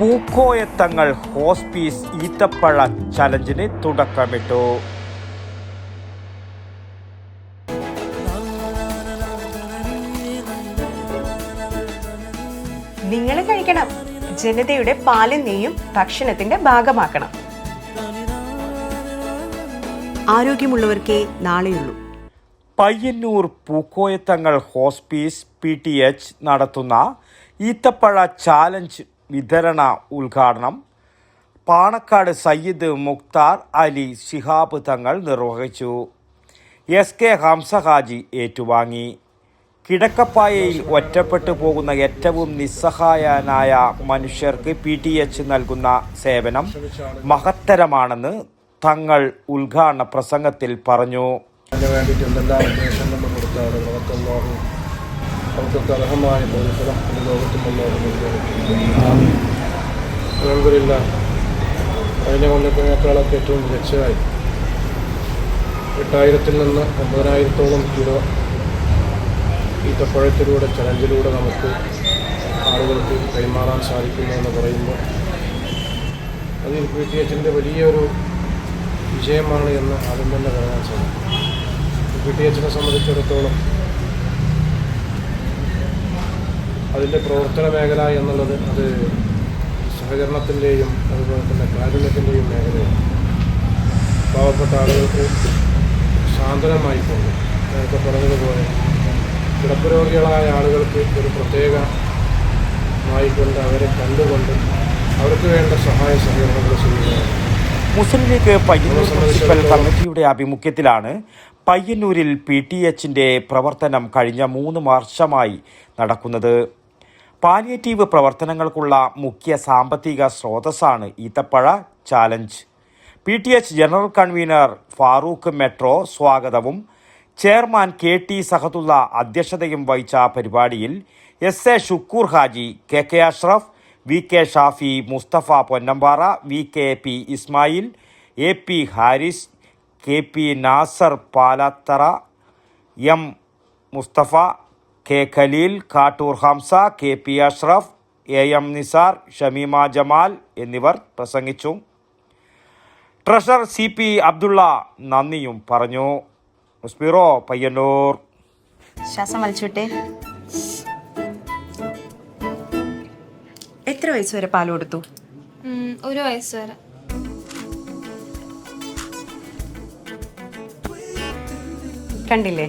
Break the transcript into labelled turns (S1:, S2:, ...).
S1: പൂക്കോയത്തങ്ങൾ hospice ഈത്തപ്പഴ ചലഞ്ചിന് തുടക്കമിട്ടു.
S2: നിങ്ങൾ കഴിക്കണം. ജനതയുടെ പാലും നെയ്യും ഭക്ഷണത്തിന്റെ ഭാഗമാക്കണം. ആരോഗ്യമുള്ളവർക്കേ നാളെയുള്ളൂ.
S1: Payyanur Pookoya Thangal hospice P T H നടത്തുന്ന ഈത്തപ്പഴ ചാലഞ്ച് വിതരണ ഉദ്ഘാടനം. പാണക്കാട് സയ്യിദ് മുക്താർ അലി ശിഹാബ് തങ്ങൾ നിർവഹിച്ചു. എസ് കെ ഹംസ ഹാജി ഏറ്റുവാങ്ങി. കിടക്കപ്പായയിൽ ഒറ്റപ്പെട്ടു പോകുന്ന ഏറ്റവും നിസ്സഹായനായ മനുഷ്യർക്ക് പി ടി എച്ച് നൽകുന്ന സേവനം മഹത്തരമാണെന്ന് തങ്ങൾ ഉദ്ഘാടന പ്രസംഗത്തിൽ പറഞ്ഞു.
S3: അവർക്കൊക്കെ അർഹമായ പ്രതിഫലം ഏറ്റവും മികച്ചതായി എട്ടായിരത്തിൽ നിന്ന് ഒമ്പതിനായിരത്തോളം കിലോ ഈത്തപ്പഴത്തിലൂടെ ചലഞ്ചിലൂടെ നമുക്ക് ആളുകൾക്ക് കൈമാറാൻ സാധിക്കുന്നു എന്ന് പറയുമ്പോൾ അത് അതിൽ പി ടി എച്ചിന്റെ വലിയൊരു വിജയമാണ് എന്ന് ആദ്യം തന്നെ പറയാൻ സാധിക്കും. പി ടി എച്ചിനെ സംബന്ധിച്ചിടത്തോളം അതിന്റെ പ്രവർത്തന മേഖല എന്നുള്ളത് അത് സഹകരണത്തിന്റെയും അതുപോലെ തന്നെ കാരുണ്യത്തിന്റെയും മേഖലയാണ്. പാവപ്പെട്ട ആളുകൾക്ക് സാന്ത്വനമായി പോകും നേരത്തെ പറഞ്ഞതുപോലെ കിടപ്പ് രോഗികളായ ആളുകൾക്ക് ഒരു പ്രത്യേകമായിക്കൊണ്ട് അവരെ കണ്ടുകൊണ്ട് അവർക്ക് വേണ്ട സഹായ സഹകരണങ്ങൾ ചെയ്യുകയാണ്.
S1: മുസ്ലിം ലീഗ് പയ്യന്നൂർ മുനിസിപ്പൽ കമ്മിറ്റിയുടെ ആഭിമുഖ്യത്തിലാണ് പയ്യന്നൂരിൽ പി ടി എച്ചിന്റെ പ്രവർത്തനം കഴിഞ്ഞ മൂന്ന് വർഷമായി നടക്കുന്നത്. പാലിയേറ്റീവ് പ്രവർത്തനങ്ങൾക്കുള്ള മുഖ്യ സാമ്പത്തിക സ്രോതസ്സാണ് ഈത്തപ്പഴ challenge. P T H general convener Farooq Metro സ്വാഗതവും ചെയർമാൻ കെ ടി സഹതുള്ള അധ്യക്ഷതയും വഹിച്ച പരിപാടിയിൽ S A Shukkoor Haji K K Ashraf V K Shafi Musthafa Ponnampara V K P Ismail A P Haris K P Nasar Palathara M Musthafa K Khaleel Kattoor Hamza K P Ashraf A M Nisar Shameema Jamal എന്നിവർ പ്രസംഗിച്ചു. Treasurer C P Abdulla നന്ദിയും പറഞ്ഞു. മുസ്ബിറോ പയ്യന്നൂർ.
S2: ശ്വാസം വലിച്ചുവിട്ടെ എത്ര വയസ്സ് വരെ പാൽ കൊടുത്തു?
S4: ഒരു വയസ്സ് വരെ.
S2: കണ്ടില്ലേ?